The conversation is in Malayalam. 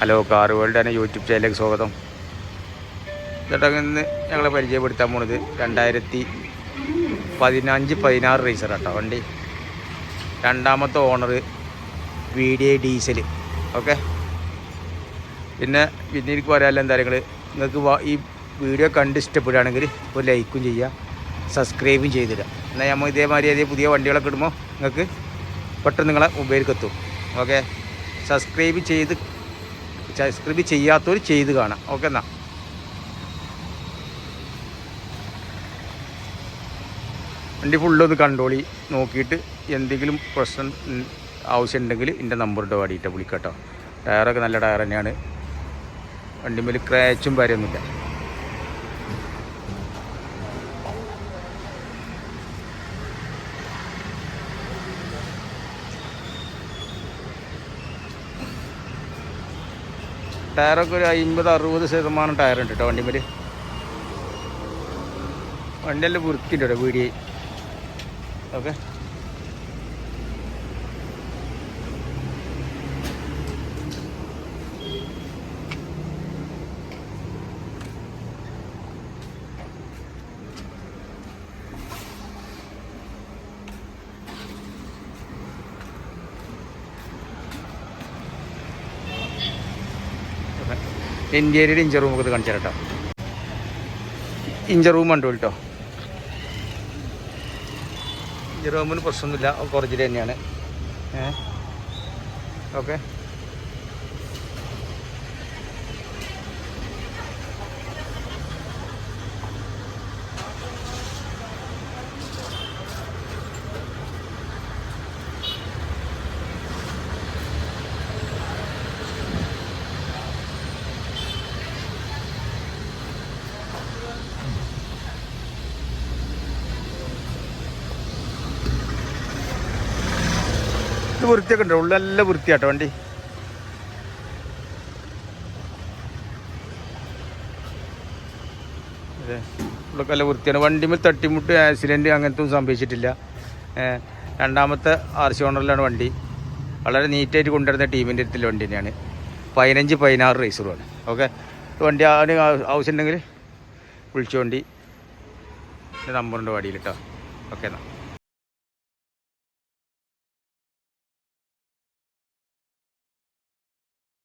ഹലോ കാർ വേൾഡ് എന്ന യൂട്യൂബ് ചാനലിലേക്ക് സ്വാഗതം. ചേട്ടാ ഇന്ന് ഞങ്ങളെ പരിചയപ്പെടുത്താൻ പോണത് രണ്ടായിരത്തി പതിനഞ്ച് പതിനാറ് റേസർ കേട്ടോ വണ്ടി. രണ്ടാമത്തെ owner V D I diesel okay പിന്നെ പിന്നെ എനിക്ക് പറയാനുള്ള എന്താ നിങ്ങൾ നിങ്ങൾക്ക് ഈ വീഡിയോ കണ്ട് ഇഷ്ടപ്പെടുകയാണെങ്കിൽ ഒരു ലൈക്കും ചെയ്യുക സബ്സ്ക്രൈബും ചെയ്തിടുക. എന്നാൽ നമ്മൾ ഇതേമാതിരി അതേ പുതിയ വണ്ടികളൊക്കെ ഇടുമ്പോൾ നിങ്ങൾക്ക് പെട്ടെന്ന് നിങ്ങളെ മൊബൈലിലേക്ക് എത്തും ഓക്കെ സബ്സ്ക്രൈബ് ചെയ്ത് സബ്സ്ക്രൈബ് ചെയ്യാത്തവർ ചെയ്ത് കാണാം. ഓക്കെ എന്നാ? വണ്ടി ഫുള്ളൊന്ന് കണ്ടോളി നോക്കിയിട്ട് എന്തെങ്കിലും പ്രശ്നം ആവശ്യമുണ്ടെങ്കിൽ എന്റെ നമ്പറിട്ട് പാടിയിട്ട് വിളിക്കട്ടോ ടയറൊക്കെ നല്ല ടയർ തന്നെയാണ്. വണ്ടിമേൽ ക്രാച്ചും കാര്യമൊന്നുമില്ല. ടയറൊക്കെ ഒരു അമ്പത് അറുപത് ശതമാനം ടയർ ഉണ്ട് കേട്ടോ വണ്ടിമേൽ വണ്ടിയെല്ലാം വൃത്തിയുണ്ട് കേട്ടോ വീഡിയോ ഓക്കെ. ഇന്ത്യയിലെ ഇഞ്ചർ റൂം ഒക്കെ കാണിച്ചു കേട്ടോ. ഇഞ്ചർ റൂം കണ്ടു കേട്ടോ. ഇഞ്ചർ റൂമിന് പ്രശ്നമൊന്നുമില്ല. കുറച്ചിട്ട് തന്നെയാണ്. ഏ? ഓക്കെ. ഇത് വൃത്തിയൊക്കെ ഉണ്ടോ. ഉള്ളെല്ലാം വൃത്തിയാട്ടോ വണ്ടി. അതെ ഉള്ളൊക്കെ നല്ല വൃത്തിയാണ്. വണ്ടിമേൽ തട്ടിമുട്ട് ആക്സിഡന്റ് അങ്ങനത്തെ ഒന്നും സംഭവിച്ചിട്ടില്ല. രണ്ടാമത്തെ ആർ സി ഓണറിലാണ് വണ്ടി. വളരെ നീറ്റായിട്ട് കൊണ്ടുവരുന്ന ടീമിന്റെ അടുത്തുള്ള വണ്ടി തന്നെയാണ്. പതിനഞ്ച് പതിനാറ് റേസറുമാണ് ഓക്കെ? വണ്ടി ആരും ആവശ്യമുണ്ടെങ്കിൽ വിളിച്ചു വണ്ടി. നമ്പറുണ്ട് വടിയിൽ കേട്ടോ. ഓക്കെ എന്നാൽ